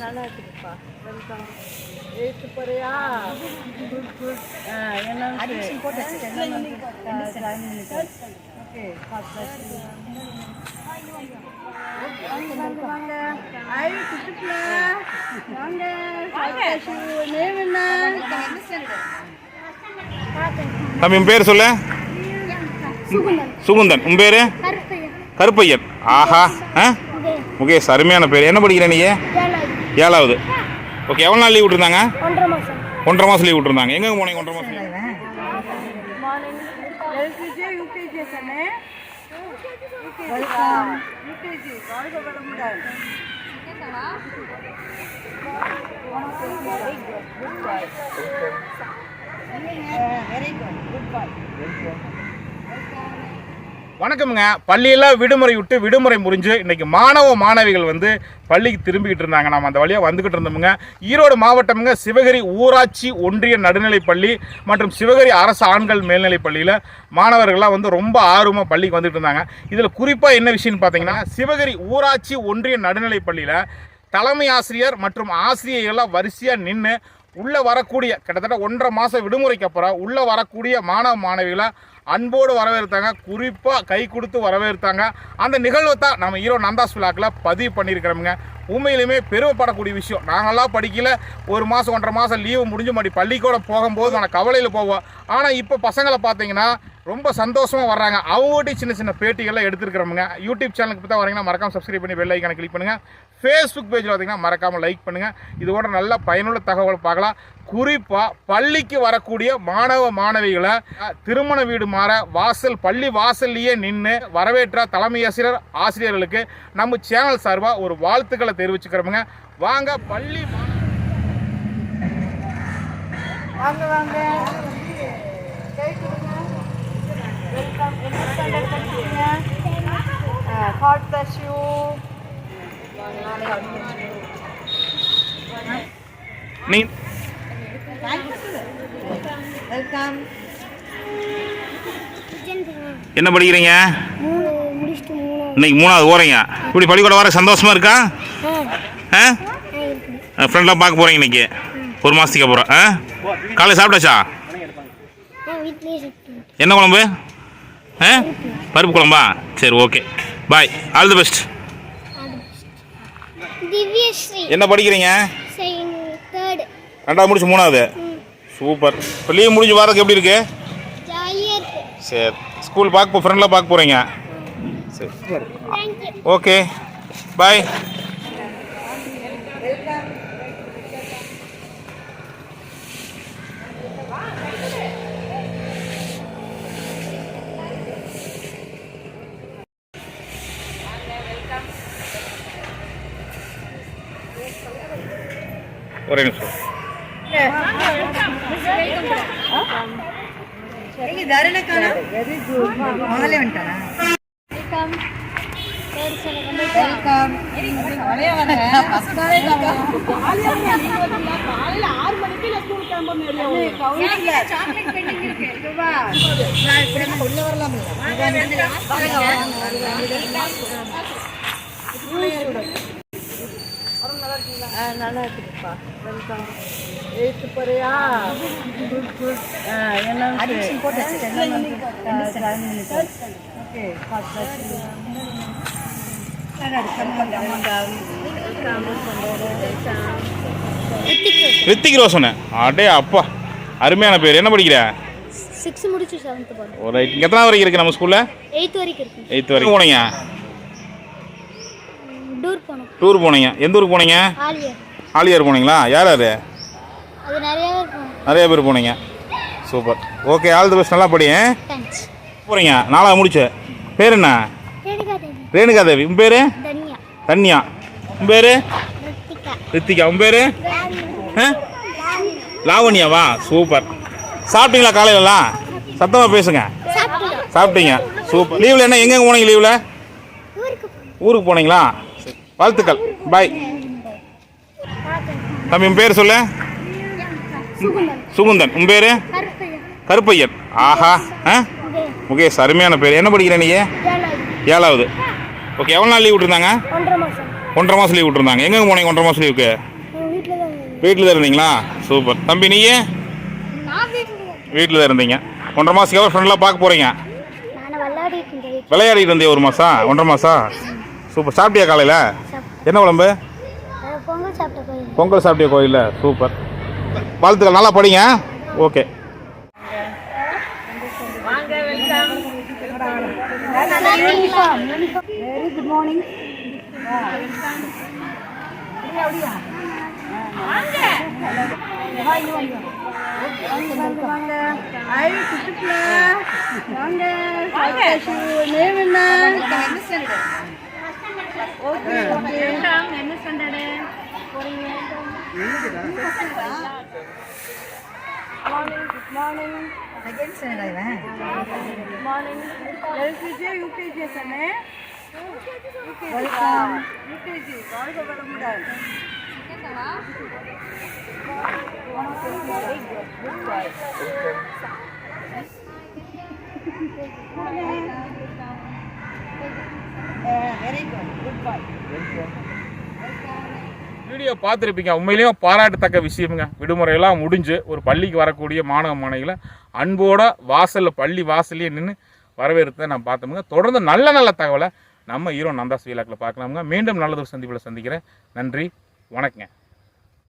நல்லா இருக்குதுப்பா welcome eighth போறியா குட் குட் போட்டு ஓகே வாங்க ஐ வாங்க நேம் என்ன தம்பி பேர் சொல்லு. சுகுந்தன். உன் பேர்? கருப்பையன். ஆஹா. ஆ? முகேஷ் அருமையான பேர். என்ன படிக்கிற நீ? ஏழாவது. ஓகே எவ்வளோ நாள் லீவ் விட்டுருந்தாங்க? ஒன்றரை மாதம் லீவ் விட்டுருந்தாங்க. எங்கே போனீங்க ஒன்றரை மாதம் வெரி குட் குட் பாய் வணக்கமுங்க. பள்ளியெல்லாம் விடுமுறை விட்டு விடுமுறை முடிஞ்சு இன்றைக்கி மாணவ மாணவிகள் வந்து பள்ளிக்கு திரும்பிக்கிட்டு இருந்தாங்க. நம்ம அந்த வழியாக வந்துக்கிட்டு இருந்தோமுங்க. ஈரோடு மாவட்டமுங்க சிவகிரி ஊராட்சி ஒன்றிய நடுநிலைப் பள்ளி மற்றும் சிவகிரி அரசு ஆண்கள் மேல்நிலைப் பள்ளியில் மாணவர்கள்லாம் வந்து ரொம்ப ஆர்வமாக பள்ளிக்கு வந்துட்டு இருந்தாங்க. இதில் குறிப்பாக என்ன விஷயம்னு பார்த்தீங்கன்னா சிவகிரி ஊராட்சி ஒன்றிய நடுநிலைப் பள்ளியில் தலைமை ஆசிரியர் மற்றும் ஆசிரியர்கள்லாம் வரிசையாக நின்று உள்ளே வரக்கூடிய கிட்டத்தட்ட ஒன்றரை மாதம் விடுமுறைக்கு அப்புறம் உள்ளே வரக்கூடிய மாணவ மாணவிகளை அன்போடு வரவேற்பாங்க குறிப்பாக கை கொடுத்து வரவேற்பாங்க அந்த நிகழ்வை தான் நம்ம ஈரோ நந்தாஸ் விழாக்கில் பதிவு பண்ணியிருக்கிறோமுங்க. உண்மையிலுமே பெருமைப்படக்கூடிய விஷயம். நாங்களாம் படிக்கல. ஒரு மாதம் ஒன்றரை மாதம் லீவு முடிஞ்சு மறுபடி பள்ளிக்கூட போகும்போது நான் கவலையில் போவோம். ஆனால் இப்போ பசங்களை பார்த்தீங்கன்னா ரொம்ப சந்தோஷமாக வர்றாங்க. அவங்ககிட்ட சின்ன சின்ன பேட்டிகள்லாம் எடுத்துருக்கிறோமுங்க. யூடியூப் சேனலுக்கு தான் வரீங்கன்னா மறக்காம சப்ஸ்கிரைப் பண்ணி பெல் ஐக்கானை கிளிக் பண்ணுங்கள் ஃபேஸ்புக் பேஜில் பார்த்தீங்கன்னா மறக்காமல் லைக் பண்ணுங்கள் இதோட நல்ல பயனுள்ள தகவல் பார்க்கலாம். குறிப்பாக பள்ளிக்கு வரக்கூடிய மாணவ மாணவிகளை திருமண வீடு மாற வாசல் பள்ளி வாசல்லையே நின்று வரவேற்ற தலைமை ஆசிரியர் ஆசிரியர்களுக்கு நம்ம சேனல் சார்பாக ஒரு வாழ்த்துக்களை தெரிவிச்சுக்கிறோமுங்க. வாங்க பள்ளி வாங்க வாங்க. யூ நீ வெல்கம் என்ன படிக்கிறீங்க? இன்னைக்கு மூணாவது போகிறீங்க இப்படி பள்ளிக்கூடம் வர சந்தோஷமா இருக்கா? ஆ? ஃப்ரெண்ட்லாம் பார்க்க போகிறீங்க இன்னைக்கு. ஒரு மாதத்துக்கு அப்புறம். ஆ? காலையில் சாப்பிட்டாச்சா? என்ன குழம்பு? ஆ? பருப்பு குழம்பா? சரி okay. Bye. All the best. என்ன படிக்கிறீங்க? ரெண்டாவது முடிச்சு மூணாவது? சூப்பர். இப்போ லீவ் முடிஞ்சு வரதுக்கு எப்படி இருக்கு. சரி. ஸ்கூல் பார்க்க போ ஃப்ரெண்ட்லாம் பார்க்க போகிறீங்க சரி. ஓகே. பாய். ஒரே நிமிஷம். உள்ள வரலாம் நல்லா இருக்குதுப்பா வெல்கம் எயித்து போறியா என்ன. ஓகே ரித்திக் ரோஷனு. அடே அப்பா. அருமையான பேர். என்ன படிக்கிற? சிக்ஸ் முடிச்சு செவன்த்து போகிறோம் ஒரு ரைட் எத்தனாவது வரைக்கும் இருக்குது நம்ம ஸ்கூலில் எயித் வரைக்கும் இருக்கு. எயித்து வரைக்கும் போனீங்க? டூர் போனோம். டூர் போனீங்க. எந்த ஊருக்கு போனீங்க? ஆலியர் ஆலியார் போனீங்களா? யார் யார்? அது நிறையா இருக்கும். நிறைய பேர் போனீங்க. Super. Okay all the best நல்லா படி தேங்க்ஸ் போகிறீங்க நாலாவது முடிச்சு. பேர் என்ன? ரேணுகா தேவி. உன் பேர்? தனியா. உன் பேர்? ரித்திகா. ரித்திகா. உன் பேர்? லாவண்யாவா? சூப்பர். சாப்பிட்டீங்களா காலையிலலாம்? சத்தமாக பேசுங்க. சாப்பிட்டீங்க. சூப்பர். லீவில் என்ன? எங்கெங்கே போனீங்க லீவில் ஊருக்கு போனீங்களா. வாழ்த்துக்கள். பாய் தம்பி உன் பேர் சொல்லு. சுகுந்தன். உன் பேர்? கருப்பையன். ஆஹா. ஆ? முகேஷ். அருமையான பேர். என்ன படிக்கிற நீ? ஏழாவது. ஓகே எவ்வளோ நாள் லீவ் விட்டுருந்தாங்க? ஒன்றரை மாதம் மாதம் லீவ் விட்டுருந்தாங்க. எங்கே போனீங்க ஒன்றரை மாதம் லீவுக்கு வீட்டில் தான் இருந்தீங்களா? சூப்பர். தம்பி நீயே வீட்டில் தான் இருந்தீங்க. ஒன்றரை மாதத்துக்கு எவ்வளோ ஃப்ரெண்ட்லாம் பார்க்க போகிறீங்க விளையாடிட்டு இருந்தே ஒரு மாதம் ஒன்றரை மாதம் சூப்பர். சாப்பிட்டியா காலையில்? என்ன குழம்பு? அஹ் பொங்கல் சாப்பிட்ட கோயில் பொங்கல் சாப்பிட்டியா கோயிலில். சூப்பர். வாழ்த்துக்கள். நல்லா படிங்க. ஓகே. வாங்க வெல்கம் வெரி குட் மார்னிங் வாங்க. ஐ சுற்றுல வாங்க. நேம் என்ன என்ன ஸ்டாண்டர்ட் ஓகே வெல்கம் என்ன ஸ்டாண்டர்டு செகண்ட் ஸ்டாண்டர்ட் இவன் எல்கேஜி யூகேஜி சொன்னே வெல்கம் யூகேஜி வாழ்க வளமுடன் very good good bye video பார்த்துருப்பீங்க. உண்மையிலேயும் பாராட்டத்தக்க விஷயமுங்க. விடுமுறையெல்லாம் முடிஞ்சு ஒரு பள்ளிக்கு வரக்கூடிய மாணவ மாணவிகளை அன்போட வாசலில் பள்ளி வாசல்லையே நின்று வரவேற்பதை நான் பார்த்தோமுங்க. தொடர்ந்து நல்ல நல்ல தகவலை நம்ம ஹீரோ நந்தாஸ் வீலாக்கில் பார்க்கலாமுங்க. மீண்டும் நல்லதொரு சந்திப்பில் சந்திக்கிறேன். நன்றி. வணக்கங்க.